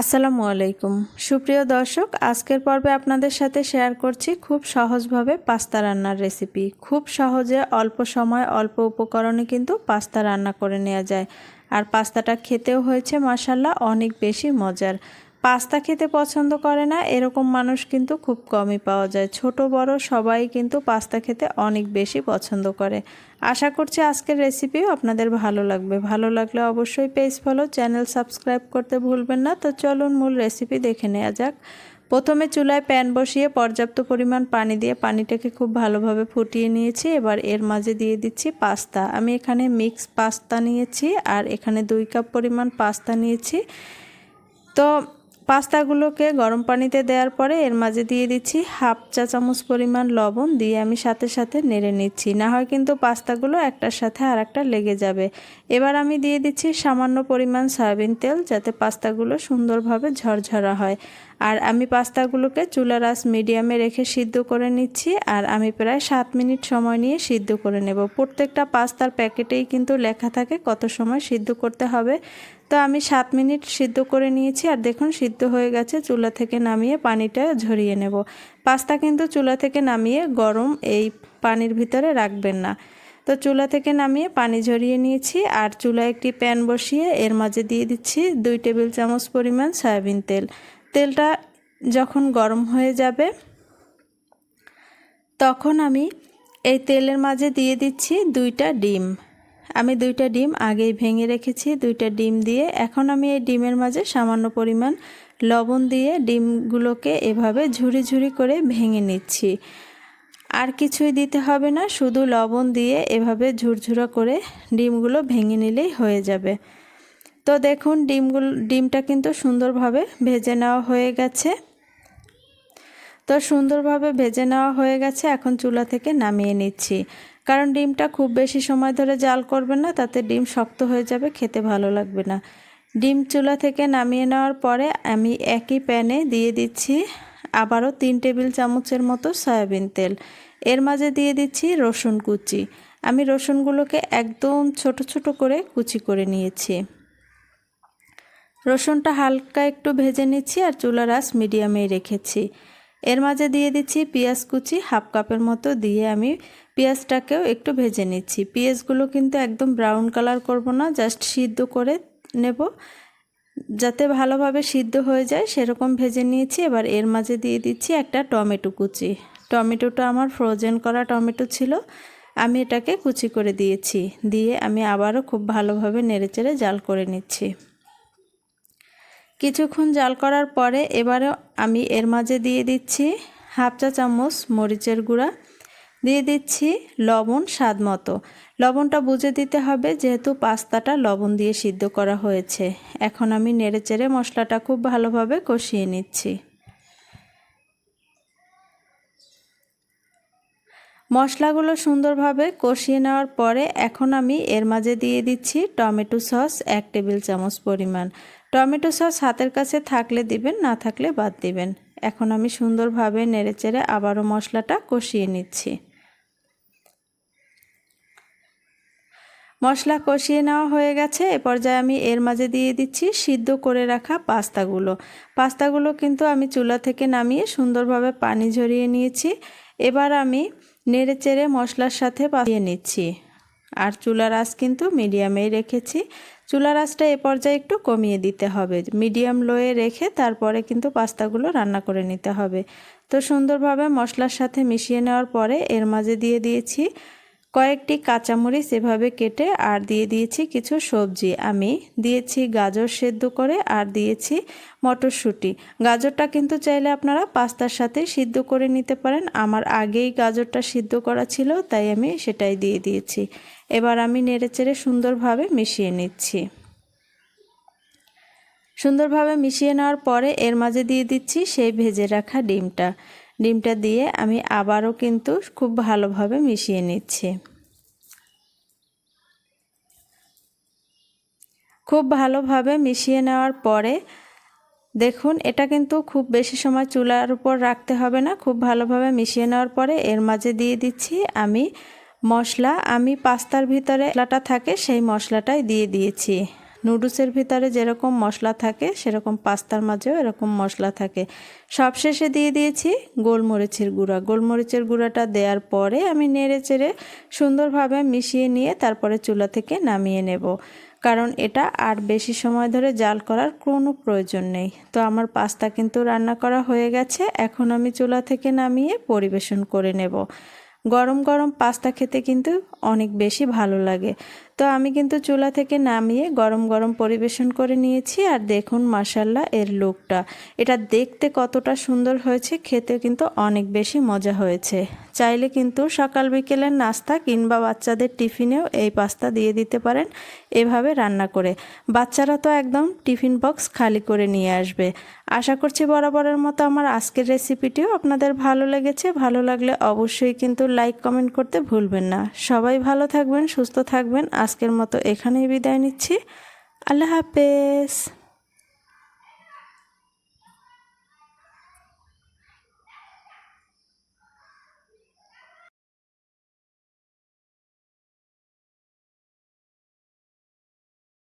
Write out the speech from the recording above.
আসসালামু আলাইকুম। সুপ্রিয় দর্শক, আজকের পর্বে আপনাদের সাথে শেয়ার করছি খুব সহজভাবে পাস্তা রান্নার রেসিপি। খুব সহজে অল্প সময়, অল্প উপকরণে কিন্তু পাস্তা রান্না করে নেওয়া যায়। আর পাস্তাটা খেতেও হয়েছে মাসাল্লাহ অনেক বেশি মজার। পাস্তা খেতে পছন্দ করে না, এরকম মানুষ কিন্তু খুব কমই পাওয়া যায়। ছোট, বড় সবাই কিন্তু পাস্তা খেতে অনেক বেশি পছন্দ করে। আশা করছি আজকের রেসিপিও আপনাদের ভালো লাগবে। ভালো লাগলে অবশ্যই পেজ ফলো চ্যানেল সাবস্ক্রাইব করতে ভুলবেন না। তো চলুন মূল রেসিপি দেখে নেওয়া যাক। প্রথমে চুলায় প্যান বসিয়ে পর্যাপ্ত পরিমাণ পানি দিয়ে পানিটাকে খুব ভালোভাবে ফুটিয়ে নিয়েছি। এবার এর মাঝে দিয়ে দিচ্ছি পাস্তা। আমি এখানে মিক্স পাস্তা নিয়েছি আর এখানে দুই কাপ পরিমাণ পাস্তা নিয়েছি। তো পাস্তাগুলোকে গরম পানিতে দেওয়ার পরে এর মাঝে দিয়ে দিচ্ছি হাফ চা চামচ পরিমাণ লবণ দিয়ে আমি সাথে সাথে নেড়ে নিচ্ছি। না হয় কিন্তু পাস্তাগুলো একটার সাথে আর একটা লেগে যাবে। এবার আমি দিয়ে দিচ্ছি সামান্য পরিমাণ সয়াবিন তেল যাতে পাস্তাগুলো সুন্দরভাবে ঝরঝরা হয়। আর আমি পাস্তাগুলোকে চুলার আঁচ মিডিয়ামে রেখে সিদ্ধ করে নিচ্ছি, আর আমি প্রায় সাত মিনিট সময় নিয়ে সিদ্ধ করে নেব। প্রত্যেকটা পাস্তার প্যাকেটেই কিন্তু লেখা থাকে কত সময় সিদ্ধ করতে হবে। তো আমি সাত মিনিট সিদ্ধ করে নিয়েছি, আর দেখুন সিদ্ধ হয়ে গেছে, চুলা থেকে নামিয়ে পানিটা ঝরিয়ে নেব। পাস্তা কিন্তু চুলা থেকে নামিয়ে গরম এই পানির ভিতরে রাখবেন না। তো চুলা থেকে নামিয়ে পানি ঝরিয়ে নিয়েছি, আর চুলা একটি প্যান বসিয়ে এর মাঝে দিয়ে দিচ্ছি দুই টেবিল চামচ পরিমাণ সয়াবিন তেল। তেলটা যখন গরম হয়ে যাবে, তখন আমি এই তেলের মাঝে দিয়ে দিচ্ছি দুইটা ডিম। আমি দুইটা ডিম আগেই ভেঙে রেখেছি, দুইটা ডিম দিয়ে এখন আমি এই ডিমের মাঝে সামান্য পরিমাণ লবণ দিয়ে ডিমগুলোকে এভাবে ঝুড়ি ঝুড়ি করে ভেঙে নিচ্ছি। আর কিছুই দিতে হবে না, শুধু লবণ দিয়ে এভাবে ঝুরঝুরা করে ডিমগুলো ভেঙে নিলেই হয়ে যাবে। তো দেখুন, ডিমগুলো, ডিমটা কিন্তু সুন্দরভাবে ভেজে নেওয়া হয়ে গেছে। তো সুন্দরভাবে ভেজে নেওয়া হয়ে গেছে, এখন চুলা থেকে নামিয়ে নিচ্ছি। কারণ ডিমটা খুব বেশি সময় ধরে জাল করবেন না, তাতে ডিম শক্ত হয়ে যাবে, খেতে ভালো লাগবে না। ডিম চুলা থেকে নামিয়ে নেওয়ার পরে আমি একই প্যানে দিয়ে দিচ্ছি আবারও তিন টেবিল চামচের মতো সয়াবিন তেল। এর মাঝে দিয়ে দিচ্ছি রসুন কুচি। আমি রসুনগুলোকে একদম ছোট ছোট করে কুচি করে নিয়েছি। রসুনটা হালকা একটু ভেজে নিচ্ছি আর চুলার আঁচ মিডিয়ামেই রেখেছি। এর মাঝে দিয়ে দিচ্ছি পেঁয়াজ কুচি হাফ কাপের মতো দিয়ে আমি পেঁয়াজটাকেও একটু ভেজে নিচ্ছি। পেঁয়াজগুলো কিন্তু একদম ব্রাউন কালার করব না, জাস্ট সিদ্ধ করে নেব। যাতে ভালোভাবে সিদ্ধ হয়ে যায়, সেরকম ভেজে নিয়েছি। এবার এর মাঝে দিয়ে দিচ্ছি একটা টমেটো কুচি। টমেটোটা আমার ফ্রোজেন করা টমেটো ছিল, আমি এটাকে কুচি করে দিয়েছি। দিয়ে আমি আবারও খুব ভালোভাবে নেড়েচেড়ে জাল করে নিচ্ছি। কিছুক্ষণ জাল করার পরে এবারে আমি এর মাঝে দিয়ে দিচ্ছি হাফ চা চামচ মরিচের গুঁড়া। দিয়ে দিচ্ছি লবণ স্বাদ মতো। লবণটা বুঝে দিতে হবে যেহেতু পাস্তাটা লবণ দিয়ে সিদ্ধ করা হয়েছে। এখন আমি নেড়েচেড়ে মশলাটা খুব ভালোভাবে কষিয়ে নিচ্ছি। মশলাগুলো সুন্দরভাবে কষিয়ে নেওয়ার পরে এখন আমি এর মাঝে দিয়ে দিচ্ছি টমেটো সস এক টেবিল চামচ পরিমাণ। টমেটো সস হাতের কাছে থাকলে দিবেন, না থাকলে বাদ দিবেন। এখন আমি সুন্দরভাবে নেড়েচেড়ে আবারও মশলাটা কষিয়ে নিচ্ছি। মশলা কষিয়ে নেওয়া হয়ে গেছে। এ পর্যায়ে আমি এর মাঝে দিয়ে দিচ্ছি সিদ্ধ করে রাখা পাস্তাগুলো। পাস্তাগুলো কিন্তু আমি চুলা থেকে নামিয়ে সুন্দরভাবে পানি ঝরিয়ে নিয়েছি। এবার আমি নেড়ে চেড়ে মশলার সাথে পাঠিয়ে নিচ্ছি। আর চুলার আঁচ কিন্তু মিডিয়ামেই রেখেছি। চুলার আঁচটা এ পর্যায়ে একটু কমিয়ে দিতে হবে। মিডিয়াম লোয়ে রেখে তারপরে কিন্তু পাস্তাগুলো রান্না করে নিতে হবে। তো সুন্দরভাবে মশলার সাথে মিশিয়ে নেওয়ার পরে এর মাঝে দিয়ে দিয়েছি কয়েকটি কাঁচামরিচ এভাবে কেটে আর দিয়ে দিয়েছি কিছু সবজি। আমি দিয়েছি গাজর সেদ্ধ করে আর দিয়েছি মটরশুঁটি। গাজরটা কিন্তু চাইলে আপনারা পাস্তার সাথে সিদ্ধ করে নিতে পারেন। আমার আগেই গাজরটা সিদ্ধ করা ছিল, তাই আমি সেটাই দিয়ে দিয়েছি। এবার আমি নেড়েচেড়ে সুন্দরভাবে মিশিয়ে নিচ্ছি। সুন্দরভাবে মিশিয়ে নেওয়ার পরে এর মাঝে দিয়ে দিচ্ছি সেই ভেজে রাখা ডিমটা। ডিমটা দিয়ে আমি আবারও কিন্তু খুব ভালোভাবে মিশিয়ে নিচ্ছি। খুব ভালোভাবে মিশিয়ে নেওয়ার পরে দেখুন, এটা কিন্তু খুব বেশি সময় চুলার উপর রাখতে হবে না। খুব ভালোভাবে মিশিয়ে নেওয়ার পরে এর মাঝে দিয়ে দিচ্ছি আমি মশলা, আমি পাস্তার ভিতরে মশলাটা থাকে সেই মশলাটাই দিয়ে দিয়েছি। নুডলসের ভিতরে যেরকম মশলা থাকে, সেরকম পাস্তার মাঝেও এরকম মশলা থাকে। সবশেষে দিয়ে দিয়েছি গোলমরিচের গুঁড়া। গোলমরিচের গুঁড়াটা দেওয়ার পরে আমি নেড়ে চেড়ে সুন্দরভাবে মিশিয়ে নিয়ে তারপরে চুলা থেকে নামিয়ে নেব। কারণ এটা আর বেশি সময় ধরে জাল করার কোনো প্রয়োজন নেই। তো আমার পাস্তা কিন্তু রান্না করা হয়ে গেছে। এখন আমি চুলা থেকে নামিয়ে পরিবেশন করে নেব। গরম গরম পাস্তা খেতে কিন্তু অনেক বেশি ভালো লাগে। তো আমি কিন্তু চুলা থেকে নামিয়ে গরম গরম পরিবেশন করে নিয়েছি আর দেখুন মাসাল্লাহ এর লুকটা। এটা দেখতে কতটা সুন্দর হয়েছে খেতে কিন্তু অনেক বেশি মজা হয়েছে। চাইলে কিন্তু সকাল বিকেলের নাস্তা কিংবা বাচ্চাদের টিফিনেও এই পাস্তা দিয়ে দিতে পারেন এভাবে রান্না করে। বাচ্চারা তো একদম টিফিন বক্স খালি করে নিয়ে আসবে। আশা করছি বরাবরের মতো আমার আজকের রেসিপিটিও আপনাদের ভালো লেগেছে। ভালো লাগলে অবশ্যই কিন্তু লাইক কমেন্ট করতে ভুলবেন না। সবাই ভালো থাকবেন, সুস্থ থাকবেন। আজকের মতো এখানেই বিদায় নিচ্ছি। আল্লাহ হাফেজ।